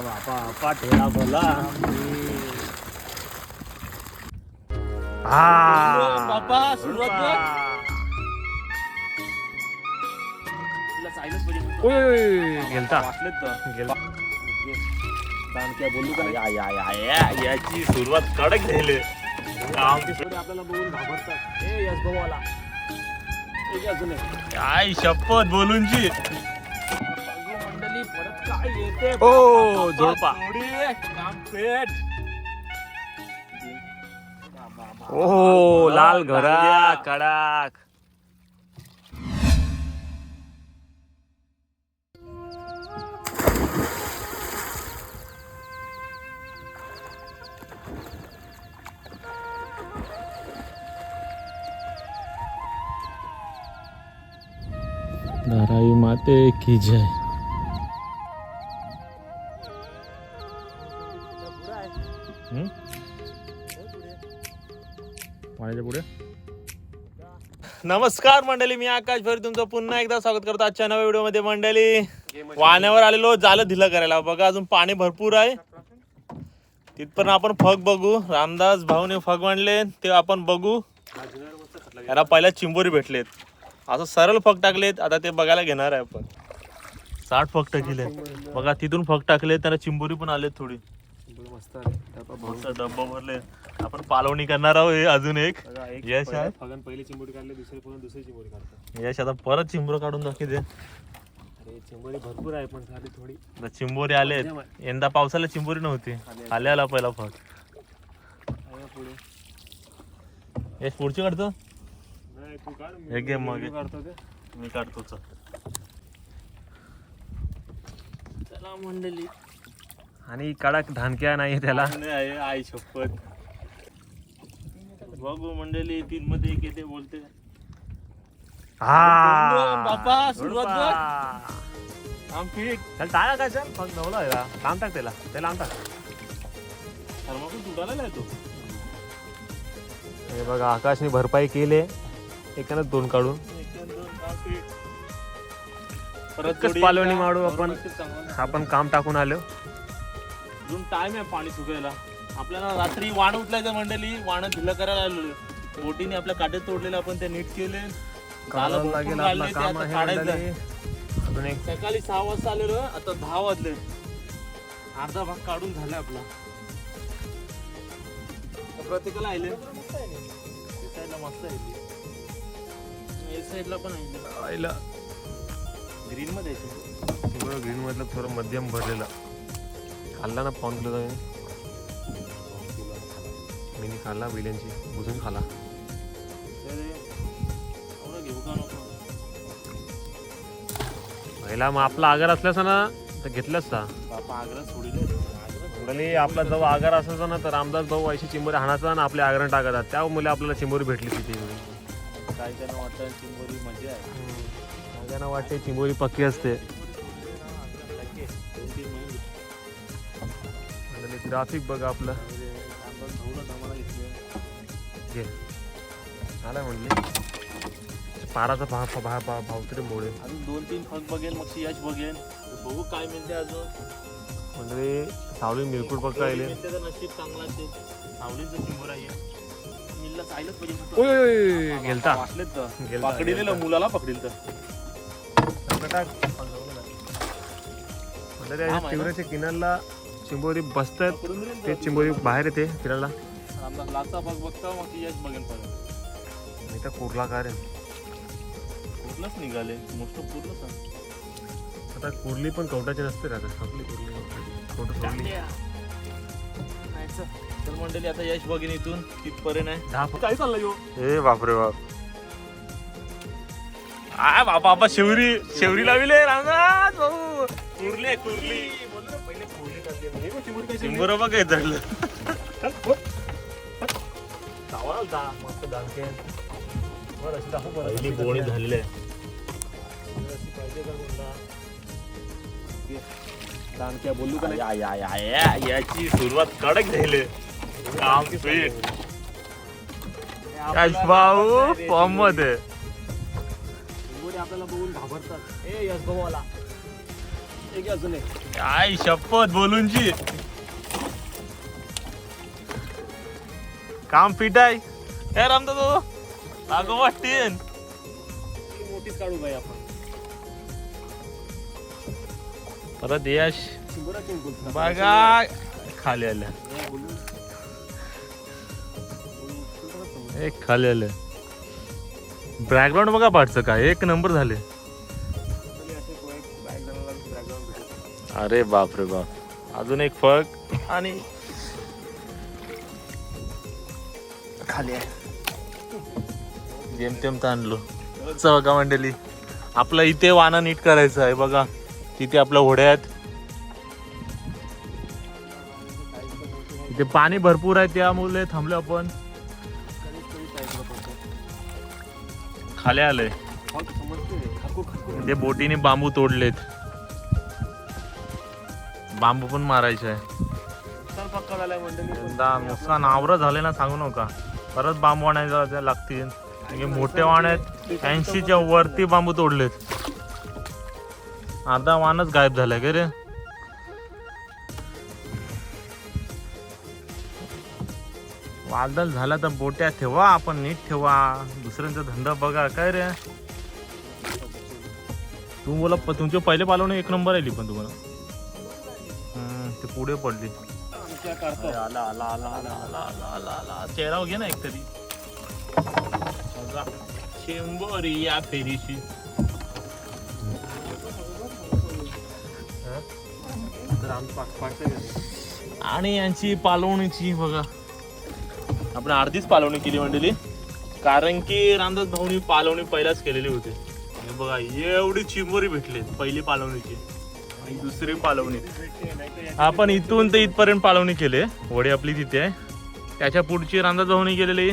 बापा बापा ठेला बोला. हा. बापा सुरुवात बघ. तुला सायलेन्स पाहिजे ओय, ओय, ओय, गेलता वाचलेत तर. गेला दानक्या बोलू का? नाही? या, या, या, या, याची सुरुवात कडक झाली काम पोरे आपल्याला बघून घाबरतात. ए यश भाऊवाला एक अजून एक. काय शपथ बोलूनची ओ, झोडपा. जोडी, काम पेट. ओ लाल घरा कडाक. धाराई माते की जय? पाण्याच्या पुढे? नमस्कार मंडळी मी आकाश भरी तुमचं पुन्हा एकदा स्वागत करतो आजच्या नव्या व्हिडिओमध्ये मंडळी वाहण्यावर आलेलो झालं ढिलं करायला. बघा अजून पाणी भरपूर आहे. तिथपर्यंत आपण फग बघू. रामदास भाऊने फग मांडले ते आपण बघू. याला पहिल्या चिंबोरी भेटलेत. असं सरळ फग टाकलेत आता ते बघायला घेणार आहे आपण. साठ फग टाकले बघा तिथून फग टाकले त्याला चिंबोरी पण आलेत थोडी. डब्बा भरले. आपण पालवणी करणार आहोत हे अजून एक. एक यश पहिला आहे. फगन पहिली चिंबोरी काढली दुसरी फगन दुसरी चिंबोरी काढतात यश आता परत चिंबर काढून दाखवते. अरे चिंबोरी भरपूर आहे पण झाली थोडी चिंबोरी आलेत यंदा पावसाला चिंबोरी नव्हती. आले आला. पहिला आहे पुढे. यश पुढची काढतो? नाही तू काढ मी- हे घे मग. मी. काढतो ते. मी काढतो चल. चला मंडळी. आणि कडक धानक्या नाही त्याला. आहे आई शपथ. बघू मंडळी तीन मध्ये एक येते बोलते. बापा, सुरुवात बघ आम पीठ चल टाळा काय चल मग नवला याला लांब टाक त्याला. त्याला लांब टाक. थर्माकोल तुटायला नाही तो हे बघा आकाशने भरपाई केले. एकानं दोन काढून. एकच पालवणी मारू आपण. आपण काम टाकून आलो. अजून टाइम आहे पाणी सुकायला. आपल्याला रात्री वाण उचलायचं मंडळी वाण ढिलं करायला आलो बोटीने आपल्या काटे तोडलेले आपण ते नीट केले. सकाळी सहा वाजता आलेलो आता दहा वाजले. अर्धा भाग काढून झाला आपला. प्रत्येकाला आले मस्त साईडला पण आहे. आईला. ग्रीन मध्ये ग्रीन मधलं थोडं मध्यम भरलेलं. खाल्ला ना पाऊन किलो मी खाल्ला बिल्यांची बुजून खाला का पहिला मग आपला आगार असल्यास ना तर घेतलंच ना बापा आग्रा सोडिले आग्रा मंडळी आपला जवळ आगार असायचा ना तर रामदास भाऊ ऐशी चिंबोरी हाणाचा आणि आपल्या आगारात टाकायचा त्या मुले आपल्याला चिंबोरी भेटली तिथे. काय त्यांना वाटतं चिंबोरी मजा आहे. सगळ्यांना वाटते चिंबोरी पक्की असते. ग्राफिक बघा आपलं. घे. आला म्हणले पाराचा भाव भाव भाव भाव तरी मोडे. अजून दोन तीन फग बघेल मग यश बघेल. बघू काय मिळते अजून. म्हणजे सावली आले मिळते तर नशीब चांगला असेल. सावलीचं चिंबोर आहे. गेलता. पकडलेलं. मुलाला पकडील तर. म्हणजे त्या किनारला चिंबोरी बसतात ते. चिंबोरी बाहेर येते फिरायला. बघता मग ती यश बघेल परत नाही तर कुर्ला कार आहे. पूर्णच निघाले. मोस्ट पूर्णच आता कुर्ली पण कवटाची नसते राहत आपली कुर्ली कवटा सोडली तर मंडळी आता यश बघेन इथून. तिथपर्यंत आहे? दहा काय चाललंय ह्यो? ए बापरे बाप. आ बापा बापा शेवरी शेवरी लाविले रामदास भाऊ कुर्ली कुर्ली. शंभर बघ काय धरलं याची सुरुवात कडक झाली. भाऊ फॉर्ममध्ये. आपल्याला बघून घाबरतात. ए यश आला अजून काय शपथ बोलूनची काम फिट आहे. हे रामदा तो लागो वाटतेन मोठीच काढू बाई आपण. परत यश. बघा खाली आल्या. एक खाली आले बॅकग्राऊंड बघा पाठचं काय एक नंबर झाले. अरे बाप रे बाप. अजून एक फक आणि खाली आहे. जेमतेम ताणलो च बघा मंडळी? आपलं इथे वाना नीट करायचं आहे बघा. तिथे आपल्या होड्या आहेत. इथे पाणी भरपूर आहे त्यामुळे थांबलो आपण. खाली आलंय. ते बोटीने बांबू तोडलेत. बांबू पण मारायचे आहे. नुकसान आवरं झाले ना सांगू नका. परत बांबू आणायला लागतील. म्हणजे मोठे वाण आहेत. ऐंशीच्या वरती बांबू तोडलेत. आता वाणच गायब झालाय का रे? वादल झाला तर बोट्या ठेवा आपण नीट ठेवा. दुसऱ्यांचा धंदा बघा काय रे? तू बोला प- तुमचे पहिले पालवणे एक नंबर आली पण तुम्हाला. ते पुढे पडली. आमच्या करतो आला आला आला आला आला आला आला आला चेहरा घे ना एक तरी शेंबोरी या फेरीशी आणि यांची पालवणीची बघा। आपण अर्धीच पालवणी केली मंडळी. कारण की रामदास भाऊनी पालवणी पहिलाच केलेली होती. हे बघा एवढी चिंबोरी भेटली पहिली पालवणीची. आणि दुसरी पालवणी. आपण इथून ते इथपर्यंत पालवणी केले वडी आपली तिथे आहे. त्याच्या पुढची रांदा जाऊन केलेली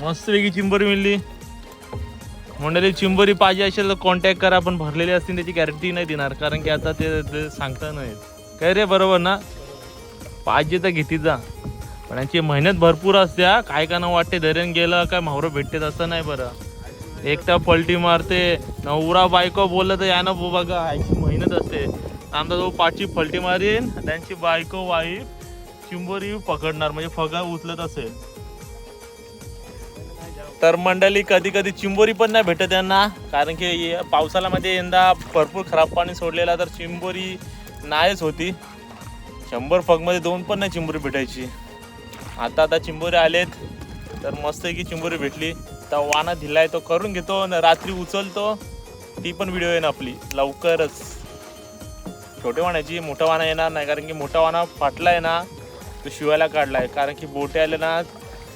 मस्त वेगळी मिळली. मंडळी चिंबरी पाहिजे असेल तर कॉन्टॅक्ट करा. आपण भरलेली असतील त्याची गॅरंटी नाही देणार. कारण की आता ते ते सांगता नाही काय रे बरोबर ना? पाहिजे तर घेती जा. पण यांची मेहनत भरपूर असते काय का ना वाटते धरण गेलं काय मावरं भेटते असं नाही बरं. एकटा पलटी मारते. नवरा बायको बोललं तर यानं बो बघा यांची मेहनत असते. आमचा जो पाठची फलटी मारीन त्यांची बायको वाईफ चिंबोरी पकडणार म्हणजे फगा उचलत असेल. तर मंडळी कधी कधी चिंबोरी पण नाही भेटत त्यांना कारण की पावसाला मध्ये यंदा भरपूर खराब पाणी सोडलेला तर चिंबोरी नाहीच होती. शंभर फगमध्ये दोन पण नाही चिंबोरी भेटायची. आता आता चिंबोरी आलेत तर मस्त की चिंबोरी भेटली. तर वाना दिलाय तो करून घेतो आणि रात्री उचलतो. ती पण व्हिडिओ येईन आपली लवकरच. छोट्या वाण्याची मोठा वाना येणार नाही कारण की मोठा वाना फाटला आहे ना तो शिवायला काढलाय. कारण की बोटे आले ना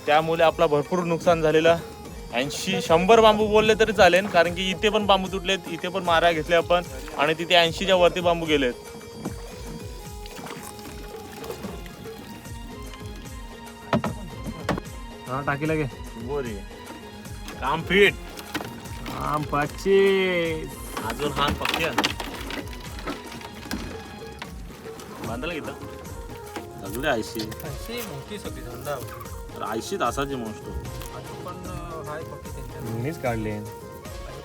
त्यामुळे आपला भरपूर नुकसान झालेलं. ऐंशी शंभर बांबू बोलले तरी चालेल कारण की इथे पण बांबू तुटलेत इथे पण मारा घेतले आपण आणि तिथे ऐंशीच्या वरती बांबू गेलेत. हा टाकीला घे. बोरी. काम फिट. आम पाचशे. अजून हात पक्के. बांधायला घेतला सगळे ऐंशी धंदा. तर ऐंशी तासाची मोस्ट अजून पण हाय फक्त त्यांच्या. मीच काढले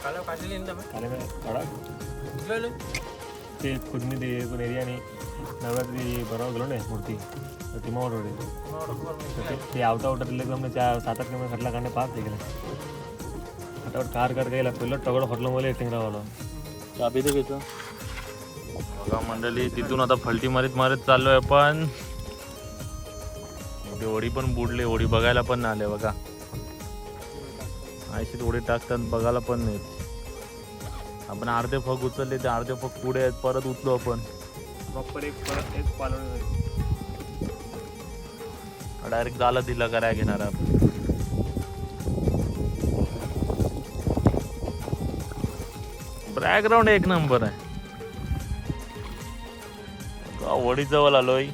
काला काढलेली ना मग काढा. उचललं? ते खुदनी ते एकूण एरियाने नवरात्री बनवा गेलो ना मूर्ती. तर ती आवता आवता एकदम चार सात आठ किलोमीटर खटला काढणे पाच गेले. फटाफट कार कर गेला पहिलं टगड फटलं मला टिंगरावाला चाबी तर घेतो बघा मंडळी तिथून आता फलटी मारीत मारीत चाललोय आपण. ते होडी पण बुडले होडी बघायला पण नाही आले बघा. ऐंशी होडी टाकतात बघायला पण नाहीत. आपण अर्धे फग उचलले ते अर्धे फग पुढे आहेत परत उचलो आपण. प्रॉपर एक परत एक पालन डायरेक्ट झाला दिला कराय घेणार आपण? बॅकग्राऊंड एक नंबर आहे. वडी जवळ आलोय.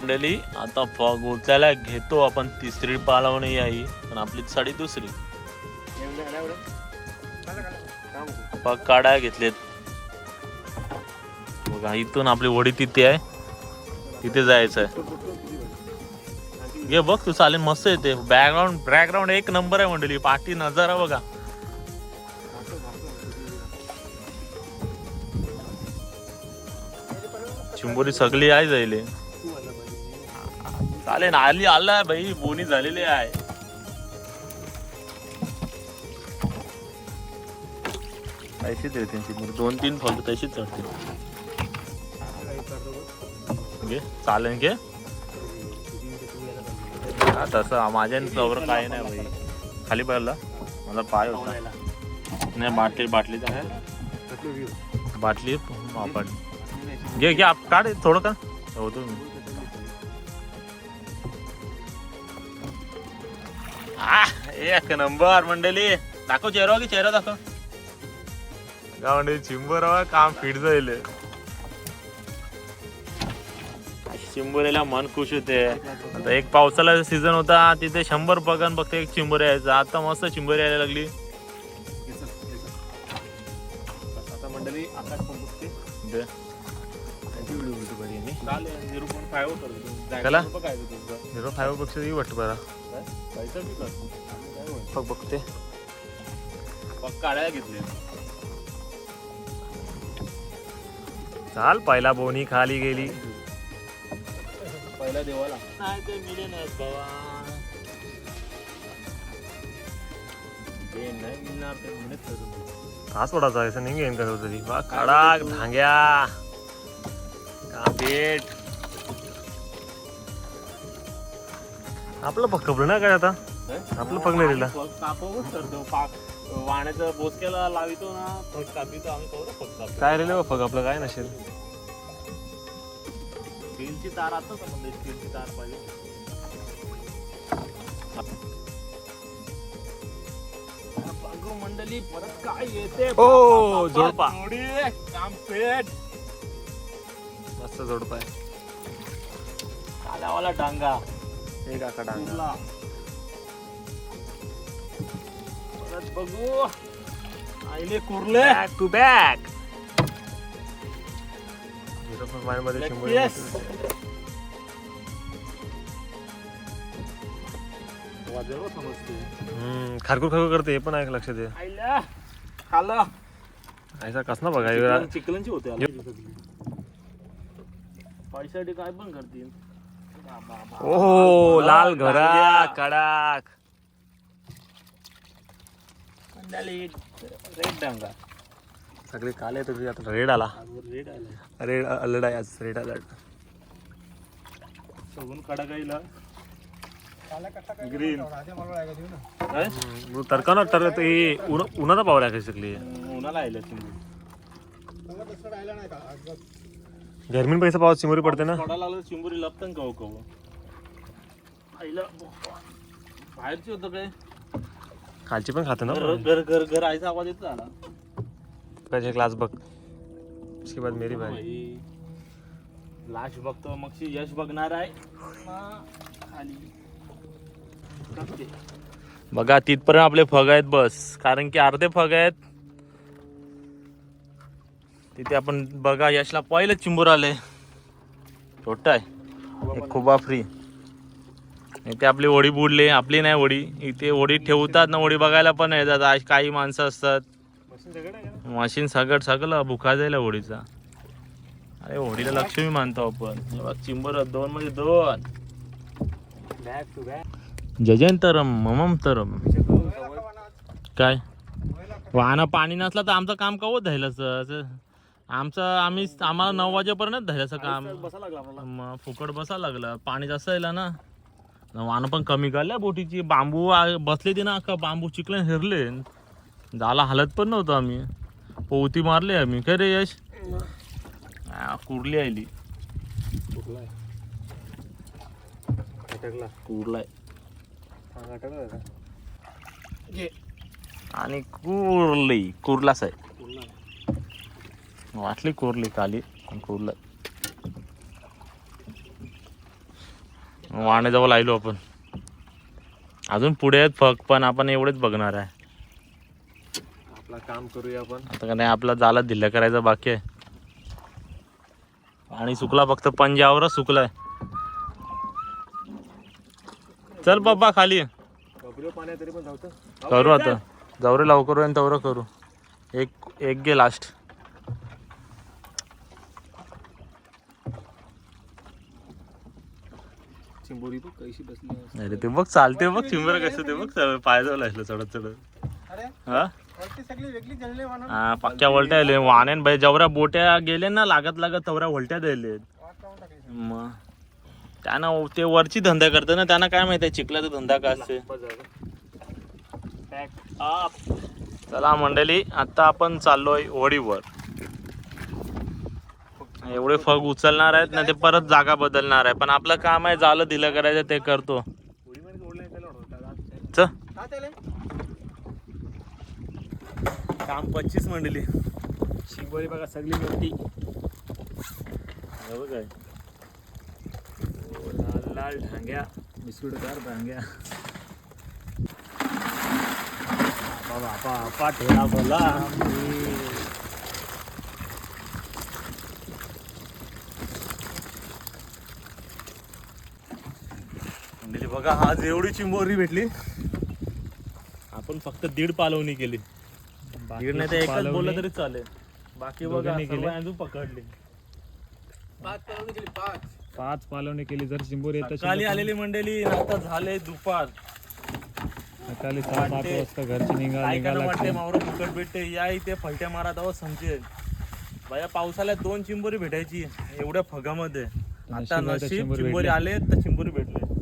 मंडळी आता फॉग उचलायला घेतो आपण तिसरी पालवणी आई पण आपली साडी दुसरी. पग काढाय घेतलेत. बघा इथून आपली वडी तिथे आहे तिथे जायचं आहे घे बघ तू चालेल मस्त येते बॅकग्राऊंड बॅकग्राऊंड एक नंबर आहे मंडळी पाठी नजारा बघा. चिंबोरी सगळी आहे जाईल चालेल आली आला भाई बोनी झालेली आहे. तशीच येते चिंबोरी दोन तीन फॉल तशीच चढते घे चालेल घे. तसं माझ्या जवळ काय नाही भाई खाली पडला मला पाय होता. नाही बाटली बाटली बाटली आपण घे घे आप काढ थोडं का? होतो मी. आह, एक नंबर मंडळी. दाखव चेहरा की चेहरा दाखव. का मंडळी चिंबर काम फिट जाईल चिंबोरीला मन खुश होते. आता एक पावसाळ्याचा सीझन होता तिथे शंभर पगान फक्त एक चिंबोरी यायचं. आता मस्त चिंबोरी यायला लागली. आता मंडळी आकाश पण बघते. करतो ही वाटतं बरा? बघ बघते. पक्का काढायला घेतले. चाल पहिला बोनी खाली गेली. पहिला देवाला नाही ते नाही बाबा. ते नाही मिळणार ते म्हणत करून तास पडायचा असं नाही घेईन कसं तरी. बा कडक धांग्या. आपलं पक्क ना काय आता? आपलं पग नाही दिला कापवच करतो पाक वाण्याचं बोसक्याला लावितो ना फट कापितो आम्ही काय रे फग आपलं काय नसेल? स्टीलची तार आता समजली स्टीलची तार पाहिजे. बघू मंडळी परत काय येते? ओ, जोडपा. जोडी काम पेट मस्त जोडपाय आल्यावाला डांगा. एक आका डांगा. परत बघू. आईले कुरले. बॅक टू बॅक झिरो फाईव्हमध्ये शंभर Yes. वाजव समजते. हम्म, खारकूर करते हे पण ऐक लक्ष दे. आईला खाला. ऐसा कस ना बघा हे चिकलनची होते पैशासाठी काय पण करतील. ओ लाल घरा कडाक. रेड डांगा. सगळे काले तुझी आता रेड आला. रेड आला रेड अलर्ट आहे आज रेड अलर्ट. सगून कडा गाईला ग्रीन काय तरका ना तर ते उन उन्हाचा पावर आहे सगळी उन्हाला गरमीन पैसा पाऊस चिमोरी पडते ना? पडा लागलं चिंबुरी लपतं कव कव. आईला बाहेरची होतं काय? खालची पण खाते ना? घर घर घर घर आईचा आवाज येतो आला कैसे क्लास बघ. उसके बाद मेरी बारी. बाई, लाश बघतो मग यश बघणार आहे. खाली. बघा तिथपर्यंत आपले फग आहेत बस. कारण की अर्धे फग आहेत. तिथे आपण बघा यशला पहिलं चिंबूर आले. छोट आहे. एक खुबा फ्री इथे आपली होडी बुडली आपली नाही होडी इथे होडी ठेवतात ना होडी बघायला पण येतात. आज काही माणसं असतात. मशीन सगळं सगळं भुका जायला होडीचा. अरे होडीला लक्ष्मी मानतो आपण. हे बघ चिंबर दोन म्हणजे दोन. बॅक ममम तरम काय? वाहनं पाणी नसलं तर आमचं काम कवत धायलाच आमचं आम्ही आम्हाला नऊ वाजेपर्यंत धायलाचं काम. मग फुकट बसा लागला. पाणी जास्त आहे ना. वाहनं पण कमी काढल्या बोटीची. बांबू बसले ते ना का बांबू चिकले हिरले. जाला हालत पण नव्हतं आम्ही. पोवती मारली आम्ही. काय रे यश? कुरली कुर्ली आली कुठला आहे अटकला अटकला का आणि कुरली. कुरला आहे. वाटली कुर्ली काली पण कुर्ला. वाण्याजवळ आलो आपण. अजून पुढे आहेत फक पण आपण एवढेच बघणार आहे. काम करूया आपण. आता का नाही आपला जाला ढिल्ला करायचा बाकी आहे. आणि सुकला फक्त पंजावरच सुकलाय. चल पप्पा खाली. तरी पण जाऊ करू आता. जाऊ रे लवकर होईन तेवढं करू. एक एक गे लास्ट चिंबोरी बघ कशी बसली अरे ते बघ चालते बघ चिंबर कसं ते बघ पाय जाऊ लागलं चढत चढत. हा? हा पक्क्या वलट्या आले वाण्यान भाई जेवढ्या बोट्या गेले ना लागत लागत तेवढ्या वलट्या दिले मग त्यानं ते वरची धंदा करते ना त्यांना काय माहिती चिखलाचा धंदा काय असते चला मंडळी आता आपण चाललोय होडीवर. एवढे फग उचलणार आहेत ना ते परत जागा बदलणार आहे. पण आपलं काम आहे झालं दिलं करायचं ते करतो. च काम पच्चीस मंडळी शिंगोरी बघा सगळी मोठी काय लाल लाल ढांग्या बिस्कुटदार ढांग्या. बाबा आपा ठेला बोला बघा आज एवढी चिंबोरी भेटली. आपण फक्त दीड पालवणी केली. दीड नाही तर एकच बोललं तरी चालेल. बाकी बघा दोघांनी सर्व केली? अजून पकडली. पाच पालवणी केली जर चिंबोरी येत सकाळी आलेली मंडळी आता झाले दुपार. सकाळी सहा सात वाटते. वाजता घरची निघा काय निघा करा वाटते लागते मावरं फुकट भेटते. या इथे फलट्या मारा तेव्हा समजेल. बाया पावसाळ्यात दोन चिंबोरी भेटायची. एवढ्या फगामध्ये. आता नशिबात नशीब चिंबोरी चिंबोरी भेटली. आले तर चिंबोरी भेटले.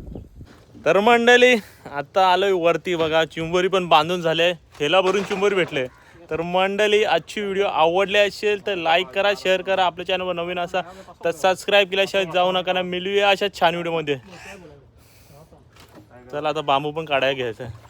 तर मंडळी आता आलोय वरती. बघा चिंबोरी पण बांधून झाले. ठेला भरून चिंबोरी भेटले. तर मंडळी आजची व्हिडिओ आवडली असेल तर लाईक करा शेअर करा. आपल्या चॅनलवर नवीन असा तर सबस्क्राईब केल्याशिवाय जाऊ नका ना. मिळूया अशा छान व्हिडिओमध्ये. चला आता बांबू पण काढायला घ्यायचा. आहे